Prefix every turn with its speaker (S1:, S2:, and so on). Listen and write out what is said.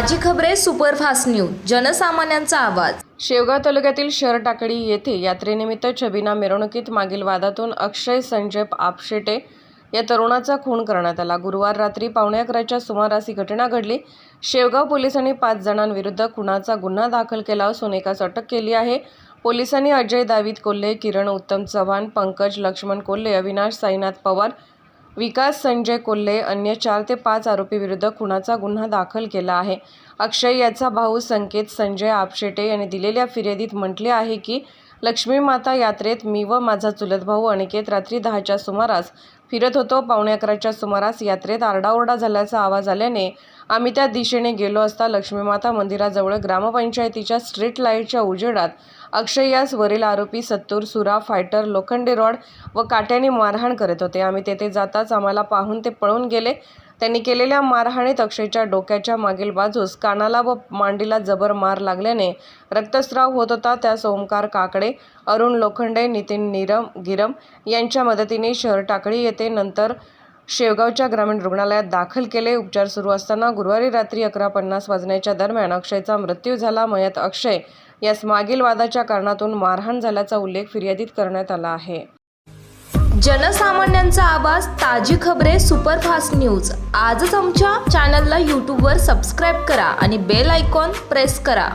S1: ताजी खबरे superfast news जनसामान्यांचा आवाज.
S2: शेवगाव तालुक्यातील शहर टाकळी येथे यात्रेनिमित्त छबिना मिरवणुकीत मागील वादातून अक्षय संजय आपशेटे या तरुणाचा खून करण्यात आला. गुरुवार रात्री पावणे अकराच्या सुमारास ही घटना घडली. शेवगाव पोलिसांनी पाच जणांविरुद्ध खुनाचा गुन्हा दाखल केला असून एकास अटक केली आहे. पोलिसांनी अजय दावीद कोल्हे किरण उत्तम चव्हाण पंकज लक्ष्मण कोल्हे अविनाश साईनाथ पवार विकास संजय कोल्हे अन्य चार ते पाच आरोपीविरुद्ध खुनाचा गुन्हा दाखल केला आहे. अक्षय याचा भाऊ संकेत संजय आपशेटे यांनी दिलेल्या फिर्यादीत म्हटले आहे की लक्ष्मी माता यात्रेत मी व माझा चुलत भाऊ अनिकेत रात्री दहाच्या सुमारास फिरत होतो. पावणे अकराच्या सुमारास यात्रेत आरडाओरडा झाल्याचा आवाज आल्याने आम्ही त्या दिशेने गेलो असता लक्ष्मीमाता मंदिराजवळ ग्रामपंचायतीच्या स्ट्रीट लाईटच्या उजेडात अक्षय यास वरील आरोपी सत्तूर सुरा फायटर लोखंडे रॉड व काट्याने मारहाण करत होते. आम्ही तेथे जाताच आम्हाला पाहून ते पळून गेले. त्यांनी केलेल्या मारहाणीत अक्षयच्या डोक्याच्या मागील बाजूस कानाला व मांडीला जबर मार लागल्याने रक्तस्राव होत होता. त्यास ओंकार काकडे अरुण लोखंडे नितीन निरम गिरम यांच्या मदतीने शहर टाकळी येथे नंतर शेवगावच्या ग्रामीण रुग्णालयात दाखल केले. उपचार सुरू असताना गुरुवारी रात्री अकरा पन्नास वाजण्याच्या दरम्यान अक्षयचा मृत्यू झाला. मयत अक्षय यास मागील वादाच्या कारणातून मारहाण झाल्याचा उल्लेख फिर्यादीत करण्यात आला आहे.
S1: जनसामान्यांचा आवाज ताजी खबरे सुपरफास्ट न्यूज. आजच आमच्या चॅनलला यूट्यूबवर सबस्क्राईब करा आणि बेल आयकॉन प्रेस करा.